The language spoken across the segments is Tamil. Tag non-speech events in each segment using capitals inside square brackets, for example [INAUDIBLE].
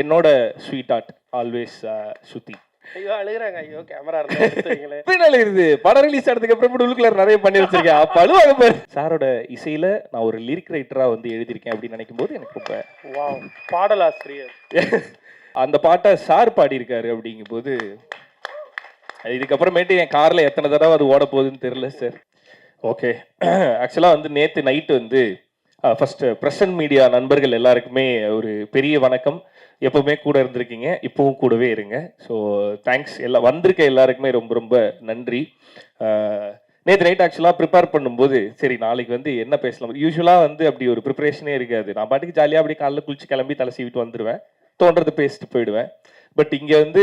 என்னோட ஸ்வீட் ஆர்ட் ஆல்வேஸ் ஸ்ருதி ஐயோ அழுகுறாங்க. ஐயோ கேமரா [LAUGHS] இருந்து படம் ரிலீஸ் ஆனதுக்கு அப்புறம் உள்ளுக்குள்ள நிறைய பண்ணி வச்சிருக்கேன். அப்ப அழுவாங்க பாரு. சாரோட இசையில நான் ஒரு லிரிக் ரைட்டரா வந்து எழுதியிருக்கேன் அப்படின்னு நினைக்கும் போது எனக்கு ரொம்ப வாவ் பாடலாசிரியர். [LAUGHS] அந்த பாட்டை சார் பாடியிருக்காரு அப்படிங்கும்போது அது இதுக்கப்புறமேட்டு என் கார்ல எத்தனை தடவை அது ஓட போகுதுன்னு தெரியல சார் ஓகே ஆக்சுவலாக வந்து நேற்று நைட்டு வந்து ஃபர்ஸ்ட் ப்ரெசன்ட் மீடியா நண்பர்கள் எல்லாருக்குமே ஒரு பெரிய வணக்கம். எப்பவுமே கூட இருந்திருக்கீங்க இப்பவும் கூடவே இருங்க. ஸோ தேங்க்ஸ் எல்லா வந்திருக்க எல்லாருக்குமே ரொம்ப ரொம்ப நன்றி. நேற்று நைட் ஆக்சுவலாக ப்ரிப்பேர் பண்ணும்போது சரி நாளைக்கு வந்து என்ன பேசலாம்? யூஸ்வலாக வந்து அப்படி ஒரு ப்ரிப்பரேஷனே இருக்காது. நான் பாட்டுக்கு ஜாலியாக அப்படியே காலைல குளிச்சு கிளம்பி தலை சீவிட்டு வந்துடுவேன் தோன்றது பேசிட்டு போயிடுவேன். பட் இங்கே வந்து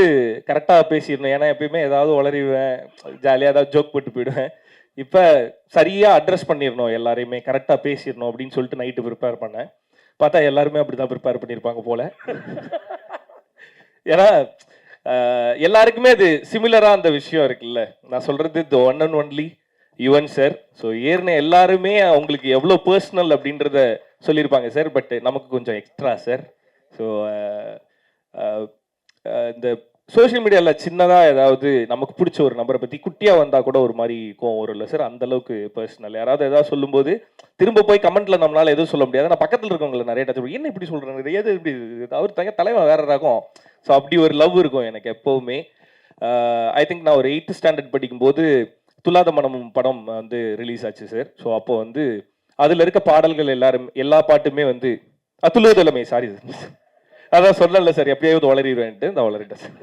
கரெக்டாக பேசிடணும். ஏன்னா எப்பயுமே ஏதாவது உளறிடுவேன். ஜாலியாக ஏதாவது ஜோக் போட்டு போயிடுவேன். இப்போ சரியாக அட்ரஸ் பண்ணிடணும் எல்லாரையுமே. கரெக்டாக பேசிடணும் அப்படின்னு சொல்லிட்டு நைட்டு ப்ரிப்பேர் பண்ணேன். பார்த்தா எல்லாருமே அப்படிதான் ப்ரிப்பேர் பண்ணியிருப்பாங்க போல. ஏன்னா எல்லாருக்குமே அது சிமிலராக அந்த விஷயம் இருக்குல்ல. நான் சொல்கிறது the one and only Yuvan sir so ஏறின எல்லாருமே அவங்களுக்கு எவ்வளோ பர்சனல் அப்படின்றத சொல்லியிருப்பாங்க சார் பட் நமக்கு கொஞ்சம் எக்ஸ்ட்ரா சார் ஸோ இந்த சோஷியல் மீடியாவில் சின்னதாக ஏதாவது நமக்கு பிடிச்ச ஒரு நபரை பற்றி குட்டியாக வந்தால் கூட ஒரு மாதிரி கோவம் வரும் இல்லை சார் அந்தளவுக்கு பர்சனல் யாராவது ஏதாவது சொல்லும்போது திரும்ப போய் கமெண்ட்டில் நம்மளால் எதுவும் சொல்ல முடியாது. நான் பக்கத்தில் இருக்கவங்களை நிறைய டச் என்ன இப்படி சொல்கிறாங்க எது இப்படி? அவர் தங்க தலைவன் வேற ரகம். ஸோ அப்படி ஒரு லவ் இருக்கும் எனக்கு எப்போவுமே. ஐ திங்க் நான் ஒரு எயித்து ஸ்டாண்டர்ட் படிக்கும்போது துலாத மனமும் படம் வந்து ரிலீஸ் ஆச்சு சார். ஸோ அப்போ வந்து அதில் இருக்க பாடல்கள் எல்லாரும் எல்லா பாட்டுமே வந்து அத்துலுவதலமை சாரி அதான் சொல்லல சார் எப்படியாவது வளரிடுவேன்ட்டு. நான் வளரிட்டேன் சார்.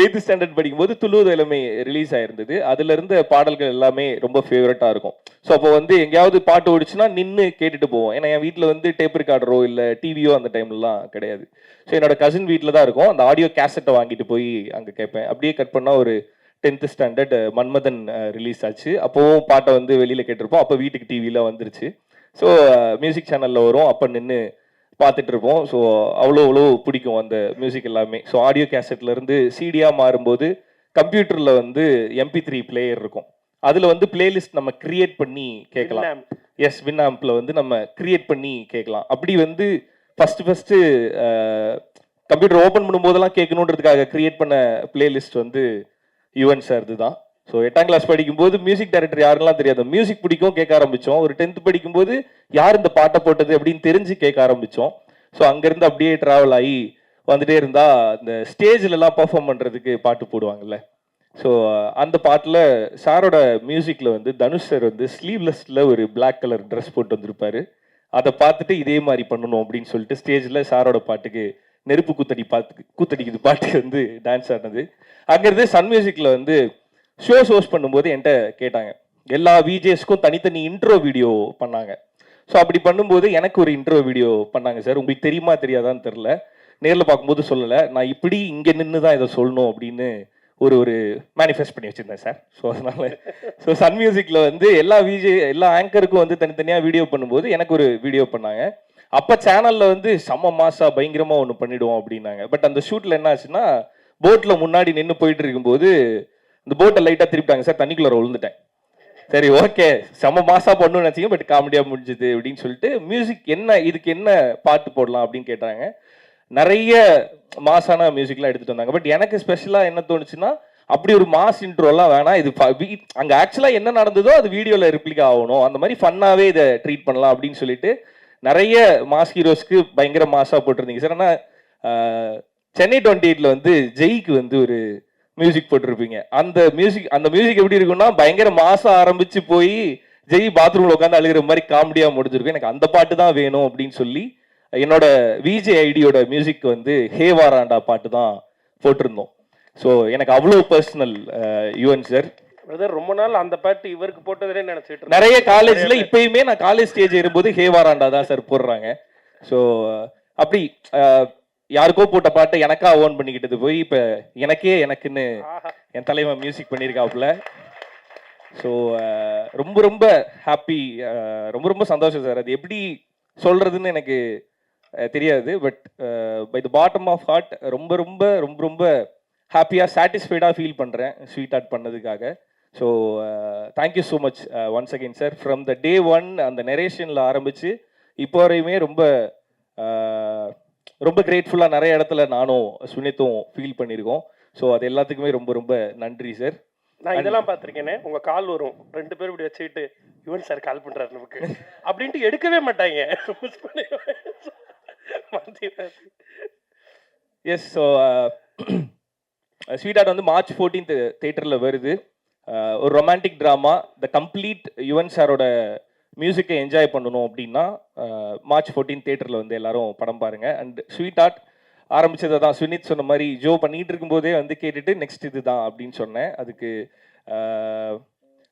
எயித்து ஸ்டாண்டர்ட் படிக்கும்போது துளுவது இளமை ரிலீஸ் ஆயிருந்தது. அதுல இருந்து பாடல்கள் எல்லாமே ரொம்ப ஃபேவரட்டா இருக்கும். ஸோ அப்போ வந்து எங்கேயாவது பாட்டு ஓடிச்சுன்னா நின்று கேட்டுட்டு போவோம். ஏன்னா என் வீட்டில் வந்து டேப் ரெக்கார்டரோ இல்லை டிவியோ அந்த டைம்லலாம் கிடையாது. ஸோ என்னோட கசின் வீட்டில் தான் இருக்கும். அந்த ஆடியோ கேசட்டை வாங்கிட்டு போய் அங்கே கேட்பேன். அப்படியே கட் பண்ணால் ஒரு டென்த்து ஸ்டாண்டர்ட் மன்மதன் ரிலீஸ் ஆச்சு. அப்போவும் பாட்டை வந்து வெளியில் கேட்டிருப்போம். அப்போ வீட்டுக்கு டிவியில் வந்துருச்சு. ஸோ மியூசிக் சேனலில் வரும். அப்போ நின்று பார்த்துட்டு இருப்போம் ஸோ அவ்வளோ அவ்வளோ பிடிக்கும் அந்த மியூசிக் எல்லாமே. ஸோ ஆடியோ கேசட்ல இருந்து சிடியாக மாறும்போது கம்ப்யூட்டரில் வந்து எம்பி த்ரீ பிளேயர் இருக்கும். அதில் வந்து பிளேலிஸ்ட் நம்ம கிரியேட் பண்ணி கேட்கலாம். எஸ் வின்னாம்பில் வந்து நம்ம கிரியேட் பண்ணி கேட்கலாம். அப்படி வந்து ஃபஸ்ட்டு ஃபஸ்ட்டு கம்ப்யூட்டர் ஓப்பன் பண்ணும்போதெல்லாம் கேட்கணுன்றதுக்காக கிரியேட் பண்ண பிளேலிஸ்ட் வந்து யுவன் சார் தான் ஸோ எட்டாம் கிளாஸ் படிக்கும்போது மியூசிக் டைரக்டர் யாருலாம் தெரியாது. மியூசிக் பிடிக்கும் கேட்க ஆரம்பித்தோம் ஒரு டென்த் படிக்கும்போது யார் இந்த பாட்டை போட்டது அப்படின்னு தெரிஞ்சு கேட்க ஆரம்பித்தோம் ஸோ அங்கேருந்து அப்படியே ட்ராவல் ஆகி வந்துட்டே இருந்தால் இந்த ஸ்டேஜ்லலாம் பர்ஃபார்ம் பண்ணுறதுக்கு பாட்டு போடுவாங்கல்ல. ஸோ அந்த பாட்டில் சாரோட மியூசிக்கில் வந்து தனுஷ் சார் வந்து ஸ்லீவ்லெஸ்ல ஒரு பிளாக் கலர் ட்ரெஸ் போட்டு வந்திருப்பாரு. அதை பார்த்துட்டு இதே மாதிரி பண்ணணும் அப்படின்னு சொல்லிட்டு ஸ்டேஜில் சாரோட பாட்டுக்கு நெருப்பு கூத்தடி பாத்து கூத்தடிக்குது பாட்டு வந்து டான்ஸ் ஆடினது. அங்கேருந்து சன் மியூசிக்கில் வந்து ஷோ ஹோஸ்ட் பண்ணும்போது என்கிட்ட கேட்டாங்க. எல்லா விஜேஸ்க்கும் தனித்தனி இன்ட்ரோ வீடியோ பண்ணாங்க. ஸோ அப்படி பண்ணும்போது எனக்கு ஒரு இன்ட்ரோ வீடியோ பண்ணாங்க சார் உங்களுக்கு தெரியுமா தெரியாதான்னு தெரில நேரில் பார்க்கும்போது சொல்லலை. நான் இப்படி இங்கே நின்று தான் இதை சொல்லணும் அப்படின்னு ஒரு ஒரு மேனிஃபெஸ்ட் பண்ணி வச்சுருந்தேன் சார் ஸோ அதனால் ஸோ சன் மியூசிக்கில் வந்து எல்லா விஜே எல்லா ஆங்கருக்கும் வந்து தனித்தனியாக வீடியோ பண்ணும்போது எனக்கு ஒரு வீடியோ பண்ணாங்க. அப்போ சேனலில் வந்து செம்ம மாசா பயங்கரமாக ஒன்று பண்ணிவிடுவோம் அப்படின்னாங்க. பட் அந்த ஷூட்டில் என்ன ஆச்சுன்னா போட்டில் முன்னாடி நின்று போயிட்டு இருக்கும்போது இந்த போட்டை லைட்டாக திருப்பிட்டாங்க. சார் தண்ணிக்குள்ளே விழுந்துட்டேன் சரி ஓகே செம மாசா பண்ணணும்னு நினச்சிங்க பட் காமெடியாக முடிஞ்சுது அப்படின்னு சொல்லிட்டு மியூசிக் என்ன இதுக்கு என்ன பாட்டு போடலாம் அப்படின்னு கேட்டாங்க. நிறைய மாசான மியூசிக்லாம் எடுத்துட்டு வந்தாங்க. பட் எனக்கு ஸ்பெஷலாக என்ன தோணுச்சுன்னா அப்படி ஒரு மாஸ் இன்ட்ரோலாம் வேணாம். இது ஃப- வீ- ஆக்சுவலாக என்ன நடந்ததோ அது வீடியோவில் ரிப்ளிக் ஆகணும். அந்த மாதிரி ஃபன்னாகவே இதை ட்ரீட் பண்ணலாம் அப்படின்னு சொல்லிட்டு நிறைய மாஸ் ஹீரோஸ்க்கு பயங்கர மாஸாக போட்டிருந்தீங்க. சார் ஆனால் சென்னை டுவெண்ட்டி எயிட்டில் வந்து ஜெய்க்கு வந்து ஒரு மியூசிக் போட்டிருப்பீங்க. அந்த மியூசிக் அந்த மியூசிக் எப்படி இருக்கும்னா பயங்கர மாசம் ஆரம்பிச்சு போய் ஜெய் பாத்ரூம்ல உட்காந்து அழுகிற மாதிரி காமெடியா முடிஞ்சிருக்கும். எனக்கு அந்த பாட்டு தான் வேணும் அப்படின்னு சொல்லி என்னோட விஜே ஐடியோட மியூசிக் வந்து ஹே வாராண்டா பாட்டு தான் போட்டிருந்தோம். ஸோ எனக்கு அவ்வளோ பர்சனல் யுவன் சார் பிரதர் ரொம்ப நாள் அந்த பாட்டு இவருக்கு போட்டதே நினைச்சிட்டு. நிறைய காலேஜ்ல இப்பயுமே நான் காலேஜ் ஸ்டேஜ் ஏறும்போது ஹே வாராண்டா தான் சார் போடுறாங்க. ஸோ அப்படி அஹ், யாருக்கோ போட்ட பாட்டை எனக்கா ஓன் பண்ணிக்கிட்டது போய் இப்போ எனக்கே எனக்குன்னு. என் தலைவன் மியூசிக் பண்ணியிருக்காப்புல ஸோ ரொம்ப ரொம்ப ஹாப்பி ரொம்ப ரொம்ப சந்தோஷம் சார் அது எப்படி சொல்றதுன்னு எனக்கு தெரியாது. But by the bottom of heart ரொம்ப ரொம்ப ரொம்ப ரொம்ப ஹாப்பியாக சாட்டிஸ்ஃபைடாக ஃபீல் பண்ணுறேன் ஸ்வீட் ஆர்ட் பண்ணதுக்காக. So thank you so much once again sir from the day one அந்த நெரேஷனில் ஆரம்பித்து இப்போ வரையுமே ரொம்ப ரொம்ப கிரேட்ஃபுல்லாக நிறைய இடத்துல நானும் சுனித்தும் ஃபீல் பண்ணியிருக்கோம். ஸோ அது எல்லாத்துக்குமே ரொம்ப ரொம்ப நன்றி சார் நான் இதெல்லாம் பார்த்திருக்கேனே உங்க கால் வரும். ரெண்டு பேரும் இப்படி வச்சுக்கிட்டு யுவன் சார் கால் பண்றாரு நமக்கு. அப்படின்ட்டு எடுக்கவே மாட்டாங்க. எஸ் ஸோ ஸ்வீட் ஆர்ட் வந்து மார்ச் ஃபோர்டீன்த் தேட்டரில் வருது. Uh, ஒரு romantic drama the complete Yuvan சாரோட மியூசிக்கை என்ஜாய் பண்ணணும் அப்படின்னா மார்ச் ஃபோர்டீன் தேட்டரில் வந்து எல்லாரும் படம் பாருங்கள் அண்ட் ஸ்வீட் ஆர்ட் ஆரம்பித்ததை தான் சுனித் சொன்ன மாதிரி ஜோ பண்ணிகிட்டு இருக்கும்போதே வந்து கேட்டுட்டு நெக்ஸ்ட் இது தான் அப்படின்னு சொன்னேன். அதுக்கு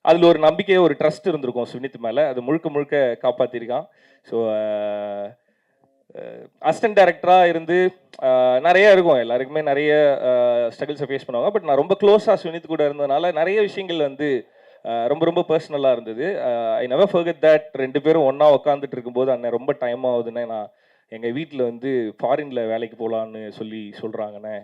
அதில் ஒரு நம்பிக்கை ஒரு ட்ரஸ்ட் இருந்திருக்கும் சுனித் மேலே. அது முழுக்க முழுக்க காப்பாற்றிருக்கான் ஸோ அசிஸ்டன்ட் டைரக்டராக இருந்து நிறைய இருக்கும். எல்லாருக்குமே நிறைய ஸ்ட்ரகிள்ஸை ஃபேஸ் பண்ணுவாங்க. பட் நான் ரொம்ப க்ளோஸாக சுனித் கூட இருந்ததுனால நிறைய விஷயங்கள் வந்து ரொம்ப ரொம்ப பர்சனலாக இருந்தது. ஐ நெவர் ஃபர்கெட் தட் ரெண்டு பேரும் ஒன்றா உட்காந்துட்டு இருக்கும்போது அண்ணன் ரொம்ப டைம் ஆகுதுன்னு நான் எங்கள் வீட்டில் வந்து ஃபாரினில் வேலைக்கு போகலான்னு சொல்லி சொல்கிறாங்கண்ணே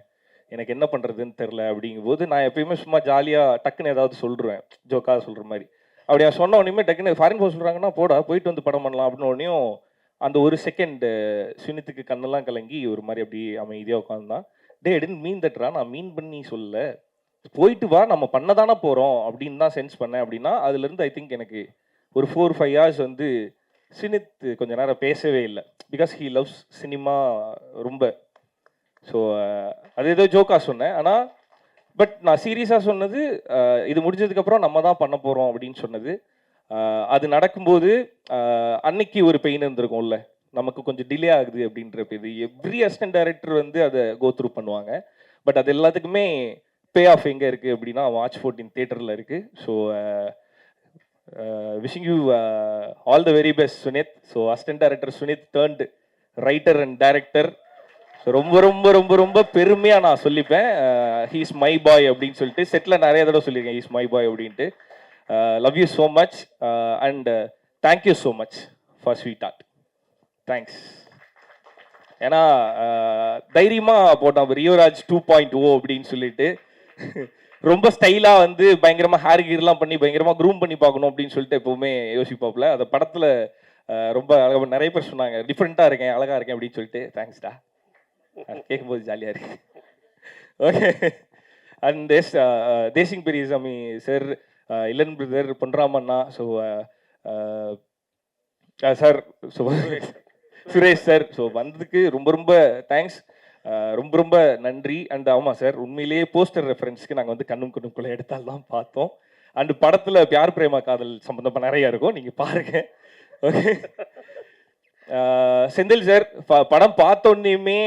எனக்கு என்ன பண்ணுறதுன்னு தெரில அப்படிங்கும்போது நான் எப்பயுமே சும்மா ஜாலியாக டக்குன்னு ஏதாவது சொல்லிடுவேன் ஜோக்காக சொல்கிற மாதிரி. அப்படி நான் சொன்ன உடனே டக்குன்னு ஃபாரின் போக சொல்கிறாங்கன்னா போடா போயிட்டு வந்து படம் பண்ணலாம் அப்படின்னு உடனேயும் அந்த ஒரு செகண்ட் சுனித்துக்கு கண்ணெல்லாம் கலங்கி ஒரு மாதிரி அப்படி அமைதியாக உட்காந்துதான் டே டென்ட் மீன் தட்ரா நான் மீன் பண்ணி சொல்லலை. போயிட்டு வா நம்ம பண்ண தானே போகிறோம் அப்படின்னு தான் சென்ஸ் பண்ணேன். அப்படின்னா அதுலேருந்து ஐ திங்க் எனக்கு ஒரு ஃபோர் ஃபைவ் ஹவர்ஸ் வந்து சினித் கொஞ்ச நேரம் பேசவே இல்லை. பிகாஸ் ஹீ லவ்ஸ் சினிமா ரொம்ப. ஸோ அது ஏதோ ஜோக்கா சொன்னேன். ஆனால் பட் நான் சீரியஸாக சொன்னது இது முடிஞ்சதுக்கப்புறம் நம்ம தான் பண்ண போகிறோம் அப்படின்னு சொன்னது. அது நடக்கும்போது அன்னைக்கு ஒரு பெயின் இருந்திருக்கும்ல. நமக்கு கொஞ்சம் டிலே ஆகுது அப்படின்ற இது எவ்ரி அசிஸ்டன்ட் டைரக்டர் வந்து அதை கோத்ரூ பண்ணுவாங்க. பட் அது எல்லாத்துக்குமே பே ஆஃப் எங்கே இருக்குது அப்படின்னா மார்ச் ஃபோர்டீன் தேட்டரில் இருக்குது so wishing you all the very best Sunith so assistant director Sunith turned writer and director so ரொம்ப ரொம்ப ரொம்ப ரொம்ப பெருமையாக நான் சொல்லிப்பேன். ஹீஸ் மை பாய் அப்படின்னு சொல்லிட்டு செட்டில் நிறைய தடவை சொல்லியிருக்கேன் ஹீஸ் மை பாய் அப்படின்ட்டு. Love you so much and thank you so much for Sweetheart thanks ஏன்னா uh, தைரியமாக போட்டோம் போட்டான் ரியோராஜ் டூ பாயிண்ட் ஓ அப்படின்னு சொல்லிட்டு ரொம்ப ஸ்டைலாக வந்து பயங்கரமாக ஹேர் கீர்லாம் பண்ணி பயங்கரமாக க்ரூம் பண்ணி பார்க்கணும் அப்படின்னு சொல்லிட்டு எப்போவுமே யோசிப்பாப்ல அந்த படத்தில் ரொம்ப அழகாக நிறைய பேர் சொன்னாங்க. டிஃப்ரெண்ட்டாக இருக்கேன் அழகா இருக்கேன் அப்படின்னு சொல்லிட்டு. தேங்க்ஸ்டா கேட்கும்போது ஜாலியாக இருக்கு. ஓகே அண்ட் தேஸ் Desingh Periyasamy sir Ilan brother பொன்ராமண்ணா so sir so [LAUGHS] Suresh sir so வந்ததுக்கு ரொம்ப ரொம்ப தேங்க்ஸ் ரொம்ப ரொம்ப நன்றி. அண்ட் ஆமாம் சார் உண்மையிலேயே போஸ்டர் ரெஃபரன்ஸ்க்கு நாங்கள் வந்து கண்ணும் கண்ணுக்குள்ளே எடுத்தால் தான் பார்த்தோம். அண்ட் படத்தில் பியார் பிரேமா காதல் சம்மந்தமாக நிறைய இருக்கும் நீங்கள் பாருங்க. ஓகே செந்தில் சார் படம் பார்த்தோன்னையுமே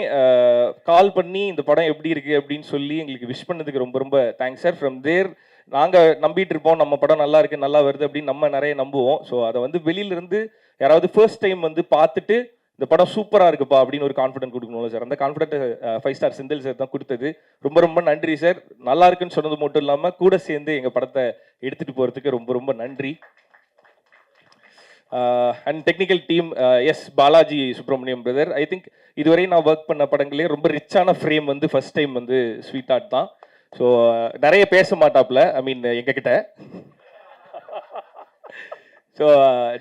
கால் பண்ணி இந்த படம் எப்படி இருக்கு அப்படின்னு சொல்லி எங்களுக்கு விஷ் பண்ணதுக்கு ரொம்ப ரொம்ப தேங்க்ஸ் சார் ஃப்ரம் தேர் நாங்கள் நம்பிட்டு இருப்போம் நம்ம படம் நல்லா இருக்கு நல்லா வருது அப்படின்னு நம்ம நிறைய நம்புவோம். ஸோ அதை வந்து வெளியிலேருந்து யாராவது ஃபர்ஸ்ட் டைம் வந்து பார்த்துட்டு இந்த படம் சூப்பராக இருக்குப்பா அப்படின்னு ஒரு கான்ஃபிடென்ட் கொடுக்கணும்ல சார் அந்த confident five star Senthil sir தான் கொடுத்தது. ரொம்ப ரொம்ப நன்றி சார் நல்லா இருக்குன்னு சொன்னது மட்டும் இல்லாமல் கூட சேர்ந்து எங்கள் படத்தை எடுத்துகிட்டு போகிறதுக்கு ரொம்ப ரொம்ப நன்றி. And technical team S Balaji Subramaniam brother I think இதுவரை நான் ஒர்க் பண்ண படங்களே ரொம்ப ரிச்சான ஃப்ரேம் வந்து ஃபர்ஸ்ட் டைம் வந்து ஸ்வீட் ஆர்ட் தான். ஸோ நிறைய பேச மாட்டாப்ல ஐ மீன் எங்ககிட்ட. ஸோ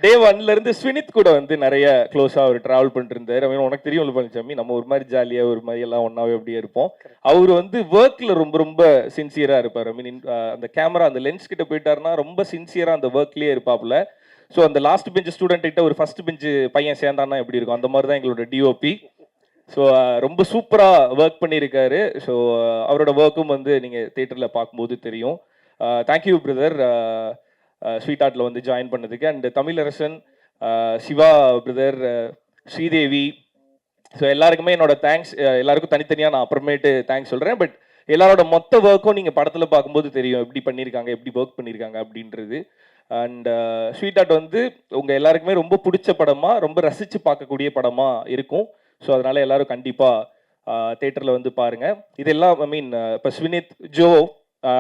டே ஒன்ல இருந்து ஸ்வினித் கூட வந்து நிறைய க்ளோஸாக அவர் ட்ராவல் பண்ணிட்டு இருந்தார் mean, உனக்கு தெரியும் பழனிசாமி நம்ம ஒரு மாதிரி ஜாலியாக ஒரு மாதிரி எல்லாம் ஒன்றாவே அப்படியே இருப்போம். அவர் வந்து ஒர்க்கில் ரொம்ப ரொம்ப சின்சியராக இருப்பார். ஐ மீன் அந்த கேமரா அந்த லென்ஸ் கிட்ட போயிட்டாருன்னா ரொம்ப சின்சியராக அந்த ஒர்க்லேயே இருப்பாப்புல. ஸோ அந்த லாஸ்ட் பெஞ்ச் ஸ்டூடெண்ட் கிட்ட ஒரு ஃபர்ஸ்ட் பெஞ்ச் பையன் சேர்ந்தான்னா எப்படி இருக்கும்? அந்த மாதிரி தான் எங்களோட டிஓபி ஸோ ரொம்ப சூப்பராக ஒர்க் பண்ணியிருக்காரு. ஸோ அவரோட ஒர்க்கும் வந்து நீங்கள் தேட்டரில் பார்க்கும்போது தெரியும். தேங்க்யூ பிரதர் ஸ்வீட் ஆர்ட்டில் வந்து ஜாயின் பண்ணதுக்கு. And Tamizharasan Siva brother Sridevi. So எல்லாருக்குமே என்னோட தேங்க்ஸ் எல்லாருக்கும் தனித்தனியாக நான் அப்புறமேட்டு தேங்க்ஸ் சொல்கிறேன் பட் எல்லாரோட மொத்த ஒர்க்கும் நீங்கள் படத்தில் பார்க்கும்போது தெரியும். எப்படி பண்ணியிருக்காங்க எப்படி ஒர்க் பண்ணியிருக்காங்க அப்படின்றது. அண்ட் ஸ்வீட் ஆர்ட் வந்து உங்கள் எல்லாருக்குமே ரொம்ப பிடிச்ச படமாக ரொம்ப ரசித்து பார்க்கக்கூடிய படமாக இருக்கும். ஸோ அதனால் எல்லோரும் கண்டிப்பாக தேட்டரில் வந்து பாருங்கள் இதெல்லாம் ஐ மீன் இப்போ ஸ்வினித் ஜோ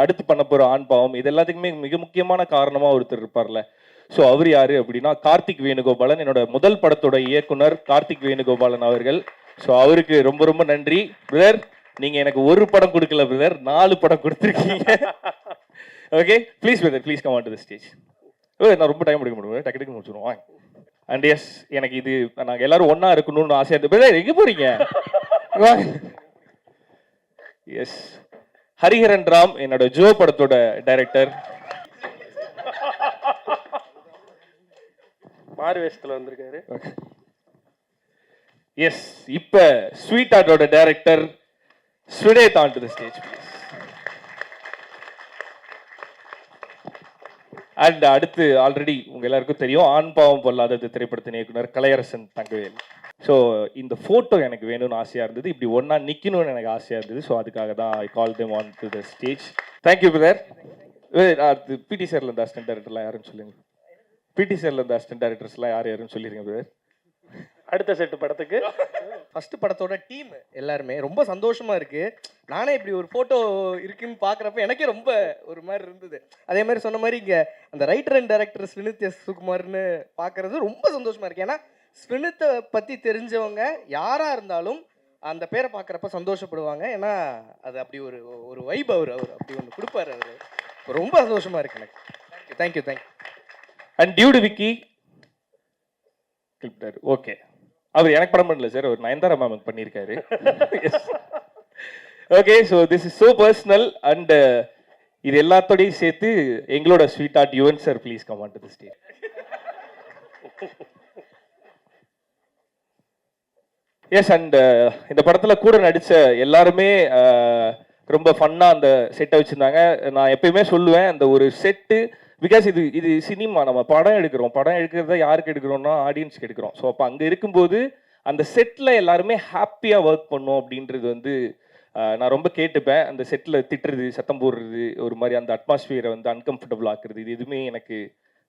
அடுத்து பண்ண போகிற ஆண் பாவம் இது எல்லாத்துக்குமே மிக முக்கியமான காரணமாக ஒருத்தர் இருப்பார்ல. ஸோ அவர் யார் அப்படின்னா கார்த்திக் வேணுகோபாலன் என்னோட முதல் படத்தோட இயக்குனர் கார்த்திக் வேணுகோபாலன் அவர்கள். ஸோ அவருக்கு ரொம்ப ரொம்ப நன்றி. பிரதர் நீங்கள் எனக்கு ஒரு படம் கொடுக்கல பிரதர் நாலு படம் கொடுத்துருக்கீங்க. Okay please brother please come on to the stage நான் ரொம்ப டைம் எடுக்க முடியும்? டக்கு டக்கு முடிச்சிருவோம் அண்ட் எஸ் எனக்கு இது நாங்கள் எல்லாரும் ஒன்றா இருக்கணும்னு ஆசையாக இருக்கு. பிரதர் எங்கே போகிறீங்க எஸ் [LAUGHS] ஹரிஹரன் ராம் என்னோட ஜோ படத்தோட டைரக்டர் மாறு வேஷத்துல வந்திருக்காரு. எஸ் இப்ப ஸ்வீட் ஆர்ட்டோட director Swineeth on to the stage please and அடுத்து ஆல்ரெடி உங்க எல்லாருக்கும் தெரியும் ஆண் பாவம் பொல்லாதது திரைப்படத்தின் இயக்குனர் கலையரசன் தங்கவேல். ஸோ இந்த ஃபோட்டோ எனக்கு வேணும்னு ஆசையாக இருந்தது. இப்படி ஒன்றா நிற்கணும்னு எனக்கு ஆசையாக இருந்தது. ஸோ அதுக்காக தான் I call them on to the stage thank you brother அது பிடி சார்ல இருந்த அசிஸ்டன்ட் டேரக்டர்லாம் யாருன்னு சொல்லுங்க. பிடி சார்ல இருந்த அசிஸ்டன்ட் டேரக்டர்ஸ்லாம் யார் யாருன்னு சொல்லிருங்க பிரதர் அடுத்த செட்டு படத்துக்கு. ஃபர்ஸ்ட் படத்தோட டீம் எல்லாருமே ரொம்ப சந்தோஷமா இருக்கு. நானே இப்படி ஒரு போட்டோ இருக்குன்னு பாக்குறப்ப எனக்கே ரொம்ப ஒரு மாதிரி இருந்தது. அதே மாதிரி சொன்ன மாதிரி இங்க அந்த writer and director Swineeth S சுகுமார்னு பாக்குறது ரொம்ப சந்தோஷமா இருக்கு. ஏன்னா ஸ்வினித்தை பற்றி தெரிஞ்சவங்க யாராக இருந்தாலும் அந்த பேரை பார்க்குறப்ப சந்தோஷப்படுவாங்க. ஏன்னா அது அப்படி ஒரு ஒரு வைப் அவர் அவர் அப்படி ஒன்று கொடுப்பாரு அவர். ரொம்ப சந்தோஷமாக இருக்கு எனக்கு. Thank you thank you thank you and dude Vicky கிளிப்டர் okay அவர் எனக்கு படம் பண்ணல சார். அவர் நயன்தாரா மேம் பண்ணியிருக்காரு. Okay so this is so personal and இது எல்லாத்தோடையும் சேர்த்து எங்களோட Sweetheart Yuvan sir please come on to the stage yes and uh, இந்த படத்தில் கூட நடித்த எல்லாருமே ரொம்ப ஃபன்னாக அந்த செட்டை வச்சுருந்தாங்க. நான் எப்பயுமே சொல்லுவேன் அந்த ஒரு செட்டு பிகாஸ் இது இது சினிமா நம்ம படம் எடுக்கிறோம். படம் எடுக்கிறத யாருக்கு எடுக்கிறோம்னா ஆடியன்ஸ்க்கு எடுக்கிறோம். ஸோ அப்போ அங்கே இருக்கும்போது அந்த செட்டில் எல்லாருமே ஹாப்பியாக ஒர்க் பண்ணோம் அப்படின்றது வந்து நான் ரொம்ப கேட்டுப்பேன். அந்த செட்டில் திட்டுறது சத்தம் போடுறது ஒரு மாதிரி அந்த அட்மாஸ்பியரை வந்து அன்கம்ஃபர்டபுள் ஆக்குறது இது எதுவுமே எனக்கு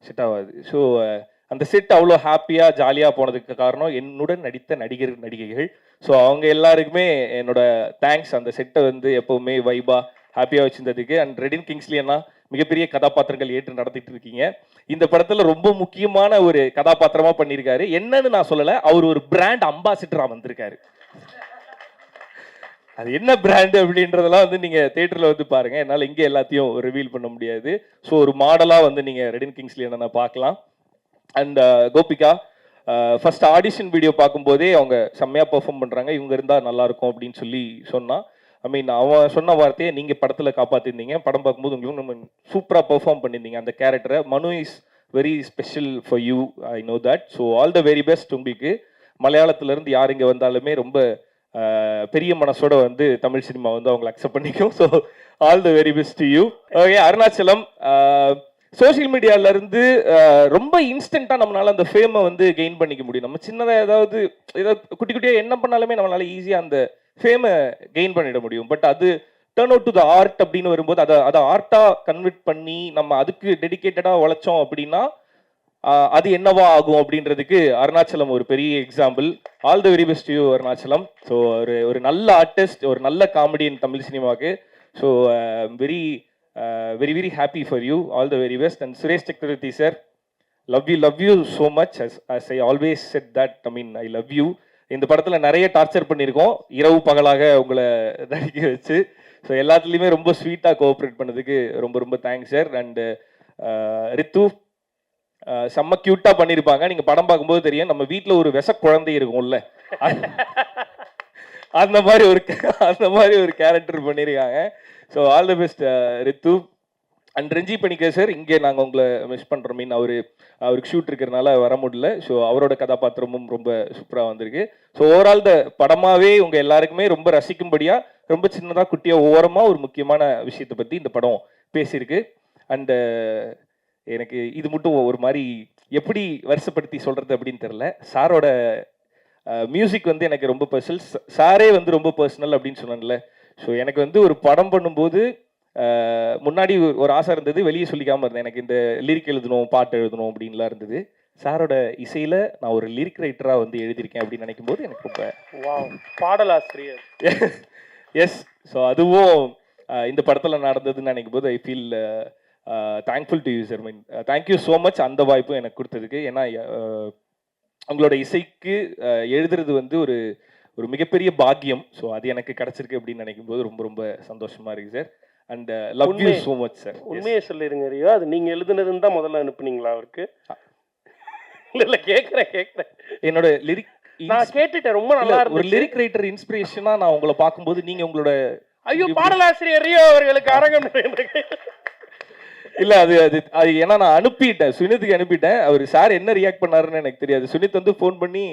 செட் ஆகாது. ஸோ அந்த செட் அவ்வளோ ஹாப்பியாக ஜாலியாக போனதுக்கு காரணம் என்னுடன் நடித்த நடிகர் நடிகைகள். ஸோ அவங்க எல்லாருக்குமே என்னோட தேங்க்ஸ் அந்த செட்டை வந்து எப்போவுமே வைபா ஹாப்பியாக வச்சிருந்ததுக்கு. அண்ட் ரெடின் கிங்ஸ்லி அண்ணா மிகப்பெரிய கதாபாத்திரங்கள் ஏற்று நடத்திட்டு இருக்கீங்க. இந்த படத்துல ரொம்ப முக்கியமான ஒரு கதாபாத்திரமா பண்ணியிருக்காரு. என்னன்னு நான் சொல்லல அவர் ஒரு பிராண்ட் அம்பாசிடரா வந்திருக்காரு. அது என்ன பிராண்ட் அப்படின்றதெல்லாம் வந்து நீங்க தேட்டரில் வந்து பாருங்க. என்னால இங்க எல்லாத்தையும் ரிவீல் பண்ண முடியாது. ஸோ ஒரு மாடலா வந்து நீங்க ரெடின் கிங்ஸ்லி என்னென்ன பார்க்கலாம். And uh, Gopika first audition video பார்க்கும்போதே அவங்க செம்மையாக பெர்ஃபார்ம் பண்ணுறாங்க இவங்க இருந்தால் நல்லா இருக்கும் அப்படின்னு சொல்லி சொன்னா. ஐ மீன் அவன் சொன்ன வார்த்தையை நீங்கள் படத்தில் காப்பாற்றிருந்தீங்க படம் பார்க்கும்போது உங்களுக்கு நம்ம சூப்பராக பெர்ஃபார்ம் பண்ணியிருந்தீங்க. அந்த கேரக்டரை Manu is very special for you I know that so all the very best உங்களுக்கு. மலையாளத்துலேருந்து யார் இங்கே வந்தாலுமே ரொம்ப uh, பெரிய மனசோட வந்து தமிழ் சினிமா வந்து அவங்களை அக்செப்ட் பண்ணிக்கும். So all the very best you okay Arunachalam uh, social மீடியாவிலேருந்து ரொம்ப இன்ஸ்டண்ட்டாக நம்மளால் அந்த ஃபேமை வந்து கெயின் பண்ணிக்க முடியும். நம்ம சின்னதாக ஏதாவது ஏதாவது குட்டி குட்டியாக என்ன பண்ணாலுமே நம்மளால் ஈஸியாக அந்த ஃபேமை கெயின் பண்ணிட முடியும். பட் அது turn out to the art அப்படின்னு வரும்போது அதை அதை ஆர்ட்டாக கன்வெர்ட் பண்ணி நம்ம அதுக்கு டெடிக்கேட்டடாக உழைச்சோம் அப்படின்னா அது என்னவா ஆகும் அப்படின்றதுக்கு அருணாச்சலம் ஒரு பெரிய example all the very best you Arunachalam. So ஒரு ஒரு நல்ல ஆர்டிஸ்ட் ஒரு நல்ல காமெடியன் தமிழ் சினிமாவுக்கு. So very very very happy for you all the very best and Suresh Chakravarthy sir love you love you so much as I always said that I mean I love you இந்த படத்தில் நிறைய டார்ச்சர் பண்ணியிருக்கோம். இரவு பகலாக உங்களை நடிக்க வச்சு. ஸோ எல்லாத்துலேயுமே ரொம்ப ஸ்வீட்டாக கோஆப்ரேட் பண்ணதுக்கு ரொம்ப ரொம்ப thanks sir and Ritu uh, செம்ம க்யூட்டாக பண்ணியிருப்பாங்க. நீங்கள் படம் பார்க்கும்போது தெரியும் நம்ம வீட்டில் ஒரு விச குழந்தை இருக்கும்ல. அந்த மாதிரி ஒரு அந்த மாதிரி ஒரு கேரக்டர் பண்ணியிருக்காங்க. So all the best Ritu and Ranji Panicker sir இங்கே நாங்கள் உங்களை மிஸ் பண்ணுறோம் மீன் அவர் அவருக்கு ஷூட் இருக்கிறனால வர முடியல. ஸோ அவரோட கதாபாத்திரமும் ரொம்ப சூப்பராக வந்திருக்கு. ஸோ ஓவரால் த படமாகவே உங்கள் எல்லாருக்குமே ரொம்ப ரசிக்கும்படியாக ரொம்ப சின்னதாக குட்டியாக ஓரமாக ஒரு முக்கியமான விஷயத்தை பற்றி இந்த படம் பேசியிருக்கு. அண்டு uh, எனக்கு இது மட்டும் ஒரு மாதிரி எப்படி வருஷப்படுத்தி சொல்கிறது அப்படின்னு தெரில சாரோட uh, மியூசிக் வந்து எனக்கு ரொம்ப பர்சனல் சாரே வந்து ரொம்ப பர்சனல் அப்படின்னு சொன்னேன்ல ஸோ எனக்கு வந்து ஒரு படம் பண்ணும்போது முன்னாடி ஒரு- ஆசை இருந்தது வெளியே சொல்லிக்காம இருந்தேன். எனக்கு இந்த லிரிக் எழுதணும் பாட்டு எழுதணும் அப்படின்லாம் இருந்தது. சாரோட இசையில நான் ஒரு லிரிக் ரைட்டரா வந்து எழுதியிருக்கேன் அப்படின்னு நினைக்கும் போது எனக்கு ரொம்ப பாடலாசிரியர். [LAUGHS] எஸ் ஸோ அதுவும் இந்த படத்துல நடந்ததுன்னு நினைக்கும் போது I feel thankful to you sir mean thank you so much அந்த வாய்ப்பும் எனக்கு கொடுத்ததுக்கு. ஏன்னா உங்களோட இசைக்கு எழுதுறது வந்து ஒரு ஒரு மிகப்பெரிய பாக்கியம். ஸோ அது எனக்கு கிடைச்சிருக்கு அப்படின்னு நினைக்கும் போது ரொம்ப ரொம்ப சந்தோஷமா இருக்கு sir and love you so much sir உண்மையை சொல்லிருங்க ரியோ அது நீங்க எழுதுனதுன்னு தான் முதல்ல அனுப்புனீங்களா அவருக்கு? இல்ல இல்ல கேக்குறேன் கேக்குறேன். என்னோட லிரிக் நான் கேட்டுட்டேன் ரொம்ப நல்லா இல்ல, ஒரு லிரிக் ரைட்டர் இன்ஸ்பிரேஷனா நான் உங்களை பார்க்கும்போது நீங்க உங்களோட ஐயோ பாடலாசிரியர் ரியோ அவர்களுக்கு அரங்கம். இல்ல அது அது அது ஏன்னா நான் அனுப்பிட்டேன் சுனித்துக்கு அனுப்பிட்டேன். அவர் சார் என்ன ரியாக்ட் பண்ணாருன்னு எனக்கு தெரியாது. சுனித் வந்து ஃபோன் பண்ணி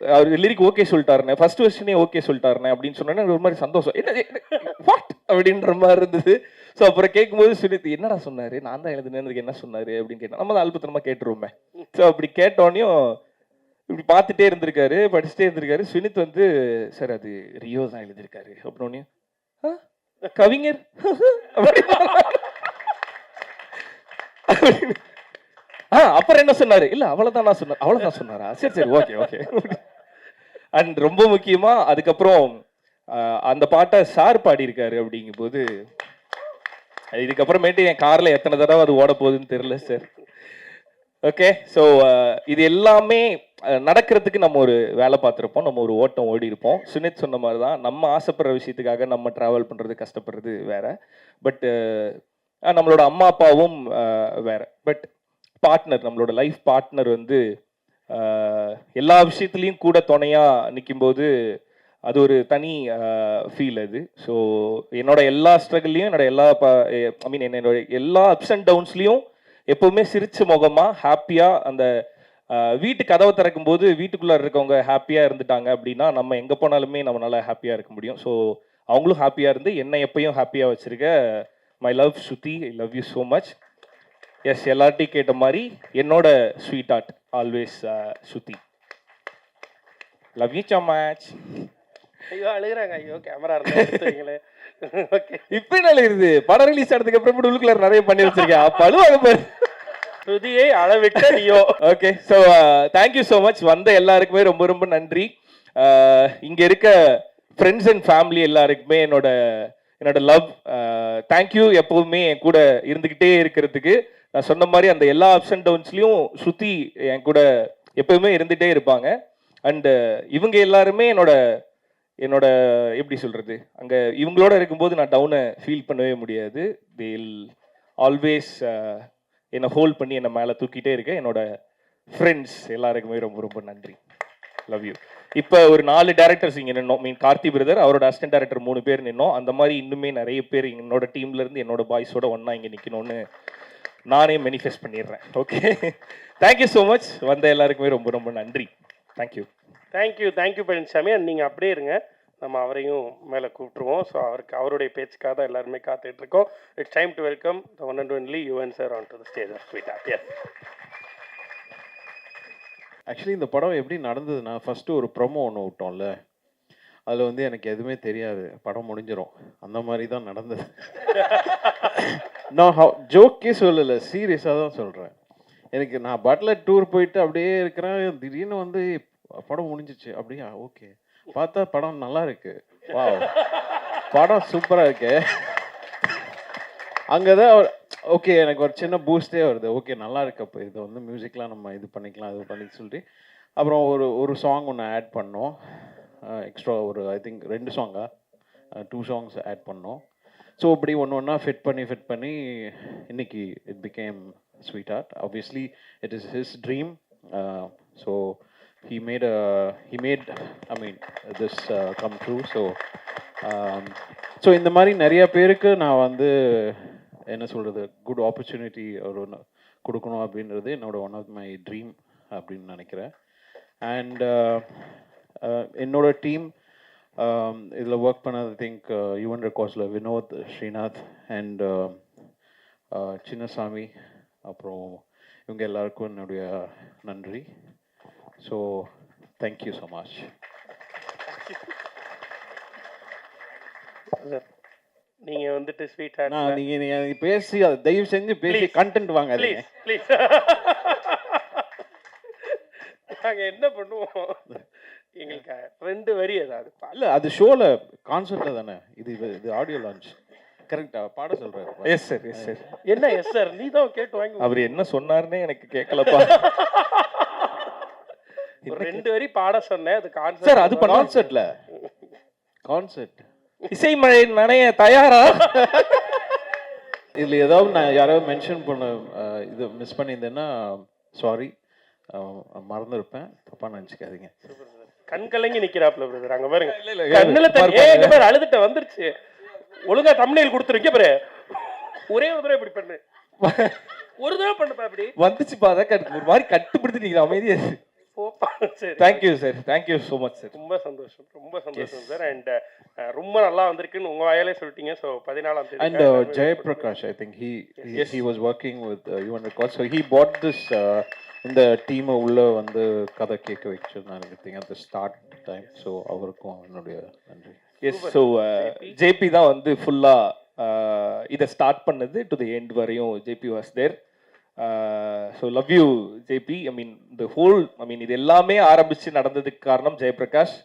அவர் லிரிக் ஓகே சொல்லிட்டாருண்ணே. ஃபர்ஸ்ட் வெர்ஷனே ஓகே சொல்லிட்டாருண்ணே அப்படின்னு சொன்னோன்னே ஒரு மாதிரி சந்தோஷம். என்ன வாட் அப்படின்ற மாதிரி இருந்தது. ஸோ அப்புறம் கேட்கும்போது சுனித் என்னடா சொன்னாரு? நான் தான் எழுதுனதுக்கு என்ன சொன்னாரு? அப்படின்னு கேட்டேன். நம்ம தான் அல்பத்தனமா கேட்டுருவோமே. ஸோ அப்படி கேட்டோடனையும் இப்படி பார்த்துட்டே இருந்திருக்காரு படிச்சுட்டே இருந்திருக்காரு. சுனித் வந்து சார் அது ரியோ தான் எழுதியிருக்காரு. அப்படின்னே "ஆ, கவிஞர்? [LAUGHS] [LAUGHS] அப்படின்னு. ஆ அப்புறம் என்ன சொன்னாரு? இல்ல அவ்வளவுதான் நான் சொன்னேன் அவ்வளவுதான் சொன்னாரா? சரி சரி ஓகே ஓகே அண்ட் ரொம்ப முக்கியமா அதுக்கப்புறம் அந்த பாட்டை சார் பாடியிருக்காரு அப்படிங்கும்போது இதுக்கப்புறமேட்டு என் கார்ல எத்தனை தடவை அது ஓட போகுதுன்னு தெரியல சார் ஓகே ஸோ இது எல்லாமே நடக்கிறதுக்கு நம்ம ஒரு வேலை பார்த்துருப்போம். நம்ம ஒரு ஓட்டம் ஓடி இருப்போம் சுனித் சொன்ன மாதிரி தான் நம்ம ஆசைப்படுற விஷயத்துக்காக நம்ம ட்ராவல் பண்ணுறது கஷ்டப்படுறது வேற. பட் நம்மளோட அம்மா அப்பாவும் வேற. பட் பார்ட்னர் நம்மளோட லைஃப் பார்ட்னர் வந்து எல்லா விஷயத்துலேயும் கூட துணையாக நிற்கும்போது அது ஒரு தனி ஃபீல் அது. ஸோ என்னோட எல்லா ஸ்ட்ரகிள்லையும் என்னோட எல்லா ஐ மீன் என்னோட எல்லா அப்ஸ் அண்ட் டவுன்ஸ்லையும் எப்போவுமே சிரிச்ச முகமாக ஹாப்பியாக அந்த வீட்டு கதவை திறக்கும் போது வீட்டுக்குள்ளே இருக்கவங்க ஹாப்பியாக இருந்துட்டாங்க அப்படின்னா நம்ம எங்கே போனாலுமே நம்மளால் ஹாப்பியாக இருக்க முடியும். ஸோ அவங்களும் ஹாப்பியாக இருந்து என்னை எப்பயும் ஹாப்பியாக வச்சுருக்க my love Shruti I love you so much yes எல்லார்ட்டையும் கேட்ட மாதிரி என்னோட Sweetheart always Shruti love you so much ஐயோ அழுகுறாங்க. ஐயோ கேமரா இருந்தா எடுத்துவீங்களே ஓகே இப்போ என்ன இருக்குது படம் ரிலீஸ் ஆனதுக்கு அப்புறம் இப்படி உள்ளுக்குள்ள நிறைய பண்ணி வச்சிருக்கேன். அப்ப அழுவாங்க பாரு. ஸ்ருதியை அளவிட்ட Rio okay so thank you so much வந்த எல்லாருக்குமே ரொம்ப ரொம்ப நன்றி. Uh, இங்க இருக்க ஃப்ரெண்ட்ஸ் அண்ட் ஃபேமிலி எல்லாருக்குமே என்னோட என்னோட லவ் தேங்க்யூ எப்பவுமே என் கூட இருந்துக்கிட்டே இருக்கிறதுக்கு. நான் சொன்ன மாதிரி அந்த எல்லா அப்ஸ் அண்ட் டவுன்ஸ்லையும் சுற்றி என் கூட எப்பயுமே இருந்துகிட்டே இருப்பாங்க. அண்டு இவங்க எல்லாருமே என்னோட என்னோட எப்படி சொல்கிறது அங்கே இவங்களோட இருக்கும்போது நான் டவுனை ஃபீல் பண்ணவே முடியாது. தேல் ஆல்வேஸ் uh, என்னை ஹோல்ட் பண்ணி என்னை மேலே தூக்கிட்டே இருக்கேன் என்னோட ஃப்ரெண்ட்ஸ் எல்லாருக்குமே ரொம்ப ரொம்ப நன்றி. லவ் யூ இப்போ ஒரு நாலு டேரக்டர்ஸ் இங்கே நின்னோம். மீன் கார்த்தி பிரதர் அவரோட அசிஸ்டன்ட் டேரக்டர் மூணு பேர் நின்னோம். அந்த மாதிரி இன்னுமே நிறைய பேர் என்னோட டீம்லேருந்து என்னோட பாய்ஸோட ஒன்றா இங்கே நிற்கணும்னு நானே மேனிஃபெஸ்ட் பண்ணிடுறேன். ஓகே தேங்க்யூ ஸோ மச் வந்த எல்லாருக்குமே ரொம்ப ரொம்ப நன்றி. Thank you thank you thank you Palaniswami and நீங்கள் அப்படியே இருங்க. நம்ம அவரையும் மேலே கூப்பிட்டுருவோம். ஸோ அவருக்கு அவருடைய பேச்சுக்காக தான் எல்லாருமே காத்துட்டு இருக்கோம். It's time to welcome the one and only Yuvan sir on to the stage of sweet yes actually இந்த படம் எப்படி நடந்ததுன்னா ஃபஸ்ட்டு ஒரு ப்ரொமோ ஒன்று விட்டோம்ல. அதில் வந்து எனக்கு எதுவுமே தெரியாது. படம் முடிஞ்சிரும். அந்த மாதிரி தான் நடந்தது. [LAUGHS] நான் ஜோக்கே சொல்லலை சீரியஸாக தான் சொல்கிறேன் எனக்கு நான் பட்லர் டூர் போயிட்டு அப்படியே இருக்கிறேன். திடீர்னு வந்து படம் முடிஞ்சிச்சு. அப்படியா? ஓகே. பார்த்தா படம் நல்லா இருக்கு. வா படம் சூப்பராக இருக்கு. அங்கே தான் ஓகே எனக்கு ஒரு சின்ன பூஸ்டே வருது. ஓகே நல்லா இருக்கு அப்போ. இது வந்து மியூசிக்லாம் நம்ம இது பண்ணிக்கலாம் இது பண்ணி சொல்லிட்டு. அப்புறம் ஒரு ஒரு சாங் ஒன்று ஆட் பண்ணோம். எக்ஸ்ட்ரா ஒரு ஐ திங்க் ரெண்டு சாங்கா டூ சாங்ஸ் ஆட் பண்ணோம். ஸோ இப்படி ஒன்று ஒன்றா ஃபிட் பண்ணி ஃபிட் பண்ணி இன்னைக்கு it became Sweetheart obviously it is his dream so he made he made I mean this come true so so இந்த மாதிரி நிறைய பேருக்கு நான் வந்து என்ன சொல்கிறது குட் ஆப்பர்ச்சுனிட்டி ஒரு ஒன்று கொடுக்கணும் அப்படின்றது என்னோட ஒன் ஆஃப் மை ட்ரீம் அப்படின்னு நினைக்கிறேன். அண்ட் uh, uh, என்னோட டீம் இதில் ஒர்க் பண்ணது திங்க் யுவன் ரெக்கார்ட்ஸில் வினோத் ஸ்ரீநாத் அண்ட் சின்னசாமி அப்புறம் இவங்க எல்லாருக்கும் என்னுடைய நன்றி. So thank you so much sir நீங்கள் வந்துட்டு ஸ்வீட் நான் நீங்கள் நீங்கள் பேசி அதை தயவு செஞ்சு பேசி. கண்டென்ட் வாங்காதீங்க. ப்ளீஸ் ப்ளீஸ் நாங்கள் என்ன பண்ணுவோம்? [LAUGHS] எங்களுக்கு ரெண்டு வரி ஏதாவது இல்ல அது ஷோல கான்சர்ட்ல தானே? இது இது- ஆடியோ லான்ச் கரெக்டா பாட சொல்றாரு எஸ் சார் எஸ் சார் என்ன எஸ் சார் நீ தான் கேட்டு வாங்கி அவர் என்ன சொன்னாருன்னே எனக்கு கேட்கலப்பா. [LAUGHS] ரெண்டு வரி பாட சொன்னேன் அது கான்செப்ட் சார் அது கான்சர்ட்ல கான்சர்ட் இசைமழை நனைய தயாரா? இதுல ஏதாவது நான் யாராவது மென்ஷன் பண்ண இது மிஸ் பண்ணியிருந்தேன்னா சாரி மறந்துருப்பேன். தப்பாக நினச்சிக்காதீங்க. கண் கலங்கி நிக்கிறாப்ல பிரதர் அங்க பாருங்க. கண்ணுல தண்ணி பாரு அழுதுட்ட வந்துருச்சு. ஒழுங்கா தம்ப்நெயில் கொடுத்துருங்க பாரு. ஒரே ஒரு தடவை இப்படி பண்ணு. ஒரு தடவை பண்ணுப்பா இப்படி வந்துச்சுப்பா அதான் ஒரு மாதிரி கட்டுப்படுத்தி நிக்கிற அமைதியா thank you sir. Thank you so much sir ரொம்ப சந்தோஷம் ரொம்ப சந்தோஷம் சார் அண்ட் ரொம்ப நல்லா வந்திருக்குன்னு உங்க வாயாலே சொல்லிட்டீங்க. ஸோ பதினாலாம் தேதி And uh, Jayaprakash, I think he he, he was working with uh, UN Records, so uh, இந்த டீமை உள்ள வந்து கதை கேட்க வச்சிருந்தாங்க think at the start time so அவருக்கும் என்னுடைய நன்றி. எஸ் ஸோ ஜேபி uh, தான் வந்து ஃபுல்லாக இதை ஸ்டார்ட் பண்ணது டு தி எண்ட் வரையும் JP was there so love you JP I mean the whole I mean இது எல்லாமே ஆரம்பிச்சு நடந்ததுக்கு காரணம் ஜெயபிரகாஷ்.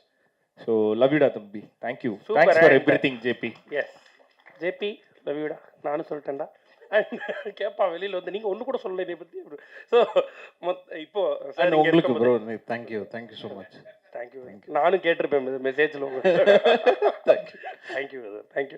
ஸோ லவ் யூடா தம்பி. Thank you thanks for everything JP yes JP ரவிடா நானும் சொல்லிட்டேன்டா. [LAUGHS] கேப்பா வெளியில வந்து நீங்க ஒண்ணு கூட சொல்லல என்னை பத்தி. ஸோ இப்போ அண்ட் உங்களுக்கு bro thank you thank you so much thank you நானும் கேட்டிருப்பேன் மெசேஜில் உங்களுக்கு தேங்க்யூ தேங்க்யூ